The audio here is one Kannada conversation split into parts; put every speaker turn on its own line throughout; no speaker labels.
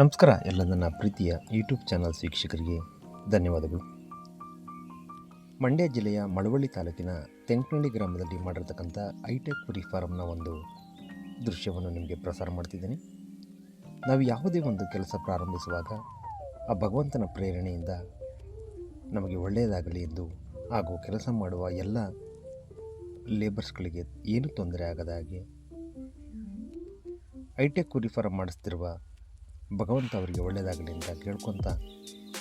ನಮಸ್ಕಾರ, ಎಲ್ಲ ನನ್ನ ಪ್ರೀತಿಯ ಯೂಟ್ಯೂಬ್ ಚಾನಲ್ಸ್ ವೀಕ್ಷಕರಿಗೆ ಧನ್ಯವಾದಗಳು. ಮಂಡ್ಯ ಜಿಲ್ಲೆಯ ಮಳವಳ್ಳಿ ತಾಲೂಕಿನ ತೆಂಕನಹಳ್ಳಿ ಗ್ರಾಮದಲ್ಲಿ ಮಾಡಿರ್ತಕ್ಕಂಥ ಐಟೆಕ್ ಕುರಿ ಫಾರಮ್ನ ಒಂದು ದೃಶ್ಯವನ್ನು ನಿಮಗೆ ಪ್ರಸಾರ ಮಾಡ್ತಿದ್ದೀನಿ. ನಾವು ಯಾವುದೇ ಒಂದು ಕೆಲಸ ಪ್ರಾರಂಭಿಸುವಾಗ ಆ ಭಗವಂತನ ಪ್ರೇರಣೆಯಿಂದ ನಮಗೆ ಒಳ್ಳೆಯದಾಗಲಿ ಎಂದು ಹಾಗೂ ಕೆಲಸ ಮಾಡುವ ಎಲ್ಲ ಲೇಬರ್ಸ್ಗಳಿಗೆ ಏನು ತೊಂದರೆ ಆಗದ ಹಾಗೆ ಐಟೆಕ್ ಕುರಿ ಫಾರಂ ಮಾಡಿಸ್ತಿರುವ ಭಗವಂತ ಅವರಿಗೆ ಒಳ್ಳೆಯದಾಗಲಿ ಅಂತ ಕೇಳ್ಕೊತ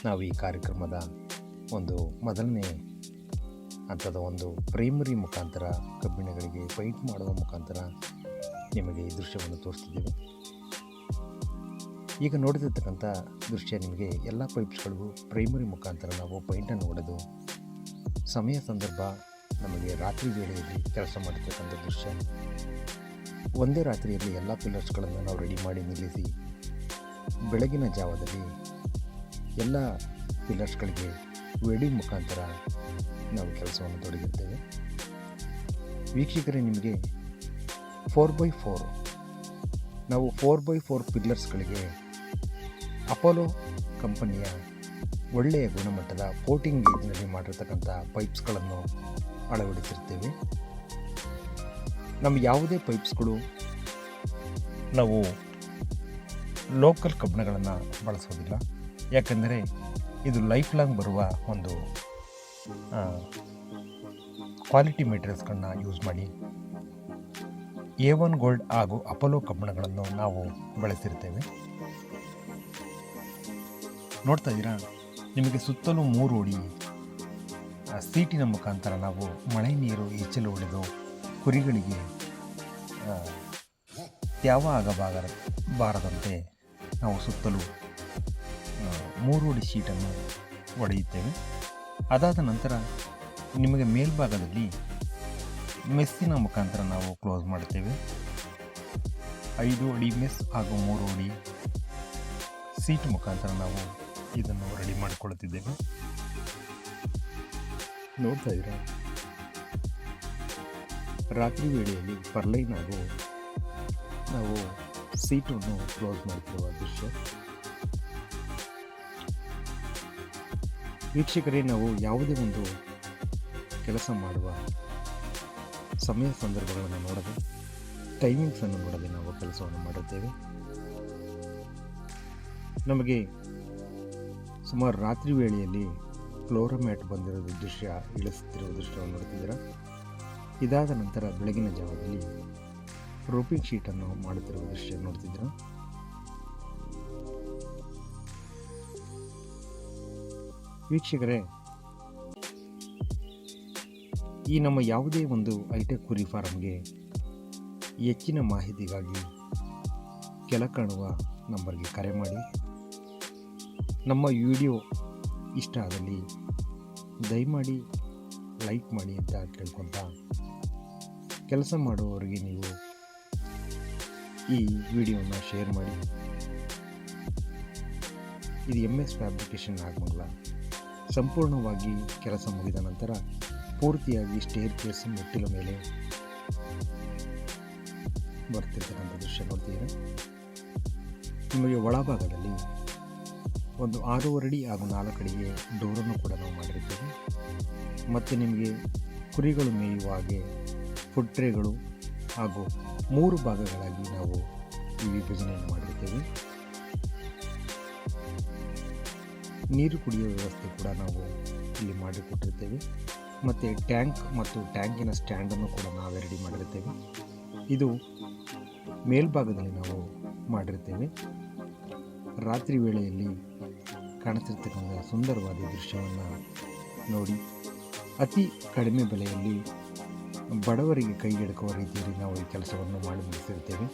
ನಾವು ಈ ಕಾರ್ಯಕ್ರಮದ ಒಂದು ಮೊದಲನೇ ಹಂತದ ಒಂದು ಪ್ರೈಮರಿ ಮುಖಾಂತರ ಕಬ್ಬಿಣಗಳಿಗೆ ಪೈಂಟ್ ಮಾಡುವ ಮುಖಾಂತರ ನಿಮಗೆ ಈ ದೃಶ್ಯವನ್ನು ತೋರಿಸ್ತಿದ್ದೇವೆ. ಈಗ ನೋಡಿದಿರ್ತಕ್ಕಂಥ ದೃಶ್ಯ ನಿಮಗೆ ಎಲ್ಲ ಪೈಪ್ಸ್ಗಳಿಗೂ ಪ್ರೈಮರಿ ಮುಖಾಂತರ ನಾವು ಪೈಂಟನ್ನು ಹೊಡೆದು ಸಮಯ ಸಂದರ್ಭ ನಮಗೆ ರಾತ್ರಿ ವೇಳೆಯಲ್ಲಿ ಕೆಲಸ ಮಾಡಿರ್ತಕ್ಕಂಥ ದೃಶ್ಯ. ಒಂದೇ ರಾತ್ರಿಯಲ್ಲಿ ಎಲ್ಲ ಪಿಲ್ಲರ್ಸ್ಗಳನ್ನು ನಾವು ರೆಡಿ ಮಾಡಿ ನಿಲ್ಲಿಸಿ ಬೆಳಗಿನ ಜಾವದಲ್ಲಿ ಎಲ್ಲ ಪಿಲ್ಲರ್ಸ್ಗಳಿಗೆ ವೆಲ್ಡಿಂಗ್ ಮುಖಾಂತರ ನಾವು ಕೆಲಸವನ್ನು ತೊಡಗಿರ್ತೇವೆ. ವೀಕ್ಷಕರೇ, ನಿಮಗೆ ಫೋರ್ ಬೈ ಫೋರ್ ನಾವು ಫೋರ್ ಬೈ ಫೋರ್ ಪಿಲ್ಲರ್ಸ್ಗಳಿಗೆ ಅಪೋಲೋ ಕಂಪನಿಯ ಒಳ್ಳೆಯ ಗುಣಮಟ್ಟದ ಕೋಟಿಂಗ್ ಗೇಜ್ನಲ್ಲಿ ಮಾಡಿರ್ತಕ್ಕಂಥ ಪೈಪ್ಸ್ಗಳನ್ನು ಅಳವಡಿಸಿರ್ತೇವೆ. ನಮ್ಮ ಯಾವುದೇ ಪೈಪ್ಸ್ಗಳು ನಾವು ಲೋಕಲ್ ಕಬ್ಬಿಣಗಳನ್ನು ಬಳಸೋದಿಲ್ಲ. ಯಾಕೆಂದರೆ ಇದು ಲೈಫ್ ಲಾಂಗ್ ಬರುವ ಒಂದು ಕ್ವಾಲಿಟಿ ಮೆಟೀರಿಯಲ್ಸ್ಗಳನ್ನ ಯೂಸ್ ಮಾಡಿ ಎ ಒನ್ ಗೋಲ್ಡ್ ಹಾಗೂ ಅಪೋಲೋ ಕಬ್ಬಿಣಗಳನ್ನು ನಾವು ಬಳಸಿರ್ತೇವೆ. ನೋಡ್ತಾ ಇದ್ದೀರಾ? ನಿಮಗೆ ಸುತ್ತಲೂ ಮೂರು ಓಡಿ ಸೀಟಿನ ಮುಖಾಂತರ ನಾವು ಮಳೆ ನೀರು ಹೆಚ್ಚಲು ಹೊಡೆದು ಕುರಿಗಳಿಗೆ ತ್ಯಾವ ಆಗಬಾರ ಬಾರದಂತೆ ನಾವು ಸುತ್ತಲೂ ಮೂರೋಡಿ ಶೀಟನ್ನು ಒಡೆಯುತ್ತೇವೆ. ಅದಾದ ನಂತರ ನಿಮಗೆ ಮೇಲ್ಭಾಗದಲ್ಲಿ ಮೆಸ್ಸಿನ ಮುಖಾಂತರ ನಾವು ಕ್ಲೋಸ್ ಮಾಡುತ್ತೇವೆ. ಐದು ಅಡಿ ಮೆಸ್ ಹಾಗೂ ಮೂರು ಅಡಿ ಸೀಟ್ ಮುಖಾಂತರ ನಾವು ಇದನ್ನು ರೆಡಿ ಮಾಡಿಕೊಳ್ಳುತ್ತಿದ್ದೇವೆ. ನೋಡ್ತಾ ಇದ್ದೀರಾ? ರಾತ್ರಿ ವೇಳೆಯಲ್ಲಿ ಪರ್ಲೈನ್ ನಾವು ಸೀಟನ್ನು ಕ್ಲೋಸ್ ಮಾಡ್ತಿರುವ ದೃಶ್ಯ ವೀಕ್ಷಕರೇ, ನಾವು ಯಾವುದೇ ಒಂದು ಕೆಲಸ ಮಾಡುವ ಸಮಯ ಸಂದರ್ಭಗಳನ್ನು ನೋಡದೆ ಟೈಮಿಂಗ್ಸನ್ನು ನೋಡದೆ ನಾವು ಕೆಲಸವನ್ನು ಮಾಡುತ್ತೇವೆ ನಮಗೆ ಸುಮಾರು ರಾತ್ರಿ ವೇಳೆಯಲ್ಲಿ ಫ್ಲೋರಮ್ಯಾಟ್ ಬಂದಿರೋ ದೃಶ್ಯ ಇಳಿಸುತ್ತಿರುವ ದೃಶ್ಯವನ್ನು ನೋಡುತ್ತಿದ್ದೀರಾ ಇದಾದ ನಂತರ ಬೆಳಗಿನ ಜಾವದಲ್ಲಿ ರೋಪಿಂಗ್ ಶೀಟನ್ನು ಮಾಡುತ್ತಿರುವ ದೃಶ್ಯ ನೋಡ್ತಿದ್ದೀರಾ? ವೀಕ್ಷಕರೇ, ಈ ನಮ್ಮ ಯಾವುದೇ ಒಂದು ಐಟೆಕ್ ಕುರಿ ಫಾರಮ್ಗೆ ಹೆಚ್ಚಿನ ಮಾಹಿತಿಗಾಗಿ ಕೆಲ ಕಾಣುವ ನಂಬರ್ಗೆ ಕರೆ ಮಾಡಿ. ನಮ್ಮ ವಿಡಿಯೋ ಇಷ್ಟ ಆದಲ್ಲಿ ದಯಮಾಡಿ ಲೈಕ್ ಮಾಡಿ ಅಂತ ಕೇಳ್ಕೊತ ಕೆಲಸ ಮಾಡುವವರಿಗೆ ನೀವು ಈ ವಿಡಿಯೋನ ಶೇರ್ ಮಾಡಿ. ಇದು ಎಂ ಎಸ್ ಫ್ಯಾಬ್ರಿಕೇಷನ್ ಆಗಮಂಗಲ. ಸಂಪೂರ್ಣವಾಗಿ ಕೆಲಸ ಮುಗಿದ ನಂತರ ಪೂರ್ತಿಯಾಗಿ ಸ್ಟೇರ್ ಕೇಸ್ ಮೆಟ್ಟಿಲ ಮೇಲೆ ಬರ್ತಿರ್ತಕ್ಕಂಥ ದೃಶ್ಯ ನೋಡ್ತೀರ ನಿಮಗೆ ಒಳಭಾಗದಲ್ಲಿ ಒಂದು ಆರೂವರೆ ಅಡಿ ಹಾಗೂ ನಾಲ್ಕು ಅಡಿಗೆ ಡೋರನ್ನು ಕೂಡ ನಾವು ಮಾಡಿರ್ತೇವೆ. ಮತ್ತು ನಿಮಗೆ ಕುರಿಗಳು ಮೇಯುವ ಹಾಗೆ ಫುಡ್ ಟ್ರೇಗಳು ಹಾಗೂ ಮೂರು ಭಾಗಗಳಾಗಿ ನಾವು ಈ ವಿಭಜನೆಯನ್ನು ಮಾಡಿರ್ತೇವೆ. ನೀರು ಕುಡಿಯುವ ವ್ಯವಸ್ಥೆ ಕೂಡ ನಾವು ಇಲ್ಲಿ ಮಾಡಿಕೊಟ್ಟಿರ್ತೇವೆ. ಮತ್ತು ಟ್ಯಾಂಕ್ ಮತ್ತು ಟ್ಯಾಂಕಿನ ಸ್ಟ್ಯಾಂಡನ್ನು ಕೂಡ ನಾವು ರೆಡಿ ಮಾಡಿರ್ತೇವೆ. ಇದು ಮೇಲ್ಭಾಗದಲ್ಲಿ ನಾವು ಮಾಡಿರ್ತೇವೆ. ರಾತ್ರಿ ವೇಳೆಯಲ್ಲಿ ಕಾಣಿಸ್ತಿರ್ತಕ್ಕಂಥ ಸುಂದರವಾದ ದೃಶ್ಯವನ್ನು ನೋಡಿ, ಅತಿ ಕಡಿಮೆ ಬೆಲೆಯಲ್ಲಿ ಬಡವರಿಗೆ ಕೈಗೆಡಕುವ ರೀತಿಯಲ್ಲಿ ನಾವು ಈ ಕೆಲಸವನ್ನು ಮಾಡಿ ಮುಗಿಸಿರುತ್ತೇವೆ.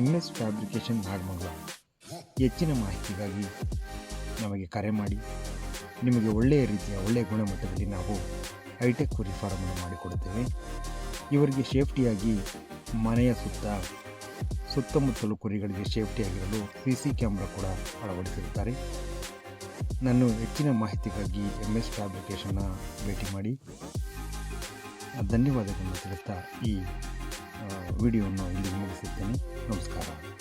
M S fabrication Nagamangala. ಹೆಚ್ಚಿನ ಮಾಹಿತಿಗಾಗಿ ನಮಗೆ ಕರೆ ಮಾಡಿ, ನಿಮಗೆ ಒಳ್ಳೆಯ ರೀತಿಯ ಒಳ್ಳೆಯ ಗುಣಮಟ್ಟದಲ್ಲಿ ನಾವು ಹೈಟೆಕ್ ಕುರಿ ಫಾರಮನ್ನು ಮಾಡಿಕೊಡುತ್ತೇವೆ. ಇವರಿಗೆ ಸೇಫ್ಟಿಯಾಗಿ ಮನೆಯ ಸುತ್ತ, ಸುತ್ತಮುತ್ತಲು ಕುರಿಗಳಿಗೆ ಸೇಫ್ಟಿಯಾಗಿರಲು ಸಿ ಸಿ ಕ್ಯಾಮ್ರಾ ಕೂಡ ಅಳವಡಿಸಿರುತ್ತಾರೆ. ನಾನು ಹೆಚ್ಚಿನ ಮಾಹಿತಿಗಾಗಿ ಎಂ ಎಸ್ ಫ್ಯಾಬ್ರಿಕೇಶನ್ನ ಭೇಟಿ ಮಾಡಿ ಧನ್ಯವಾದಗಳನ್ನು ತಿಳಿಸ್ತಾ ಈ ವಿಡಿಯೋವನ್ನು ಇಲ್ಲಿ ಮುಗಿಸುತ್ತೇನೆ. ನಮಸ್ಕಾರ.